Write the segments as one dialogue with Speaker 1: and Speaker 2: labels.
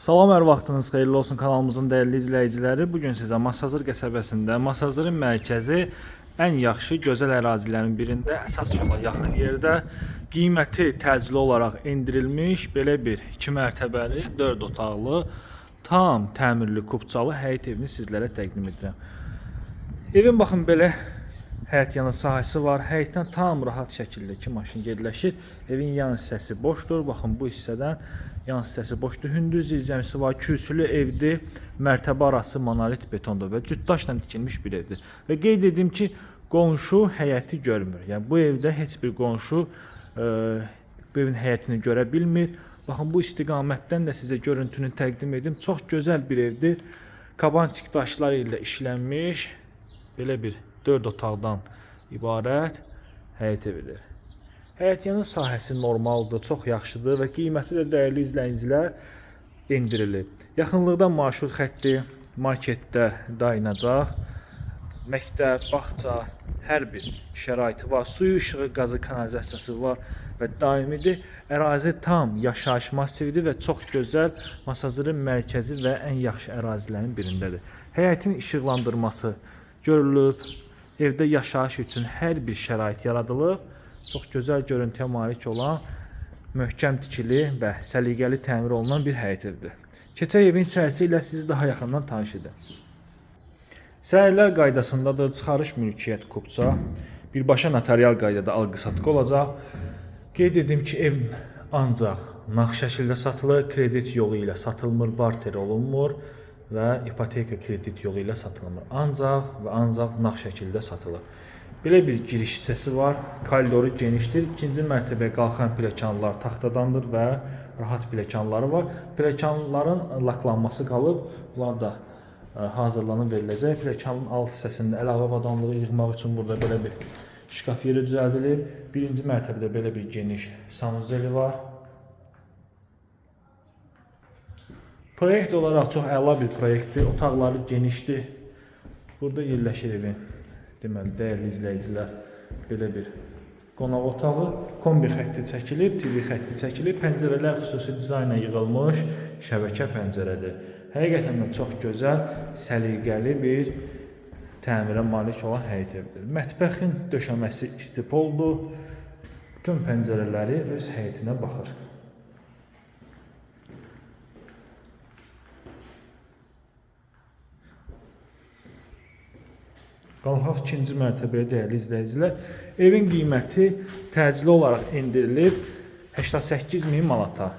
Speaker 1: Salam, hər vaxtınız xeyirli olsun kanalımızın dəyərli izləyiciləri. Bu gün sizə Masazır qəsəbəsində, Masazırın mərkəzi ən yaxşı gözəl ərazilərin birində, əsas yola yaxın yerdə qiyməti təcili olaraq endirilmiş belə bir 2 mərtəbəli, 4 otaqlı, tam təmirli kubçalı həyət evini sizlərə təqdim edirəm. Evin baxın belə həyət yanı sahəsi var. Həyətdən tam rahat şəkildə iki maşın yerləşir. Evin yan hissəsi boşdur. Baxın bu hissədən yan hissəsi boşdur. Hündür zirzəmisi var. Kürsülü evdir. Mərtəbə arası monolit betondur və cütdaşla tikilmiş bir evdir. Və qeyd edim ki, qonşu həyəti görmür. Yəni bu evdə heç bir qonşu e, evin həyətini görə bilmir. Baxın bu istiqamətdən də sizə görüntünü təqdim edim. Çox gözəl bir evdir. Kabançik daşları ilə işlənmiş belə bir 4 otaqdan ibarət həyət evidir. Həyət yanı sahəsi normaldır, çox yaxşıdır və qiyməti də dəyərli izləyicilər endirilib. Yaxınlıqda marşrut xətti, marketlər dayanacaq, məktəb, bağça, hər bir şəraiti var. Suyu, işığı, qazı, kanalizasiyası var və daimidir. Ərazi tam yaşayış massividir və çox gözəl Masazırın mərkəzi və ən yaxşı ərazilərin birindədir. Həyətin işıqlandırması görülüb. Evdə yaşayış üçün hər bir şərait yaradılıb. Çox gözəl görüntüyə malik olan möhkəm tikili və səliqəli təmir olunan bir həyət evidir. Keçək evin içərisi ilə sizi daha yaxından tanış edim. Sənədlər qaydasındadır çıxarış mülkiyyət kubça. Birbaşa notarial qaydada alqı-satqı olacaq. Qeyd edim ki, ev ancaq nağd şəkildə satılır, kredit yolu ilə satılmır, barter olunmur və ipoteka kredit yolu ilə satılmır. Ancaq və ancaq nağd şəkildə satılır. Belə bir giriş hissəsi var. Koridoru genişdir. İkinci mərtəbəyə qalxan pilləkənlər taxtadandır və rahat pilləkənləri var. Pilləkənlərin laklanması qalıb. Bunlar da ə, hazırlanıb veriləcək. Pilləkənin alt hissəsində əlavə avadanlığı yığmaq üçün burada belə bir şkaf yeri düzəldilib. Birinci mərtəbədə belə bir geniş sanuzeli var. Proyekt olaraq çox əla bir proyektdir. Otaqları genişdir. Burada yerləşir evin. Deməli, dəyərli izləyicilər, belə bir qonaq otağı, kombi xətti çəkilib, TV xətti çəkilib, pəncərələr xüsusi dizaynla yığılmış şəbəkə pəncərədir. Həqiqətən də çox gözəl, səliqəli bir təmirə malik olan həyət evidir. Mətbəxin döşəməsi istipoldur. Bütün pəncərələri öz həyətinə baxır. Qalxaq ikinci mərtəbəyə dəyərli izləyicilər. Evin qiyməti təcili olaraq endirilib 88 min manata.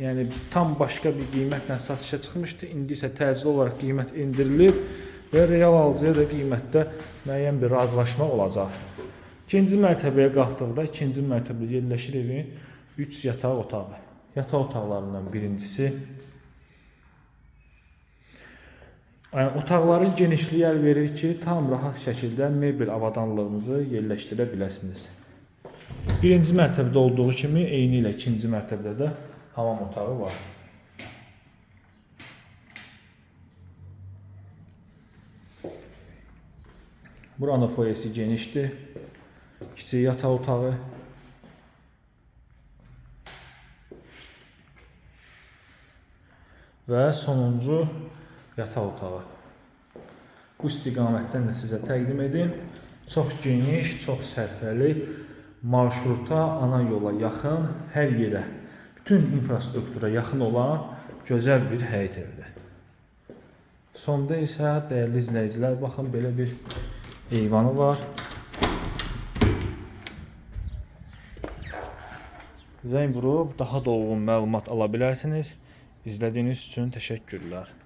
Speaker 1: Yəni tam başqa bir qiymətlə satışa çıxmışdı. İndi isə təcili olaraq qiymət endirilib və real alıcıya da qiymətdə müəyyən bir razılaşma olacaq. İkinci mərtəbəyə qalxdıqda ikinci mərtəbədə yerləşir evin 3 yataq otağı. Yataq otaqlarından birincisi Yəni, Otaqların genişliyi əl verir ki, tam rahat şəkildə mebel avadanlığınızı yerləşdirə biləsiniz. Birinci mərtəbədə olduğu kimi eyni ilə ikinci mərtəbədə də hamam otağı var. Buranın foyesi genişdir. Kiçik yataq otağı. Və sonuncu yataq otağı. Bu istiqamətdən də sizə təqdim edim. Çox geniş, çox sərfəli, marşruta, ana yola yaxın, hər yerə, bütün infrastruktura yaxın olan gözəl bir həyət evidir. Sonda isə dəyərli izləyicilər, baxın belə bir eyvanı var. Zəng vurub daha dolğun məlumat ala bilərsiniz. İzlədiyiniz üçün təşəkkürlər.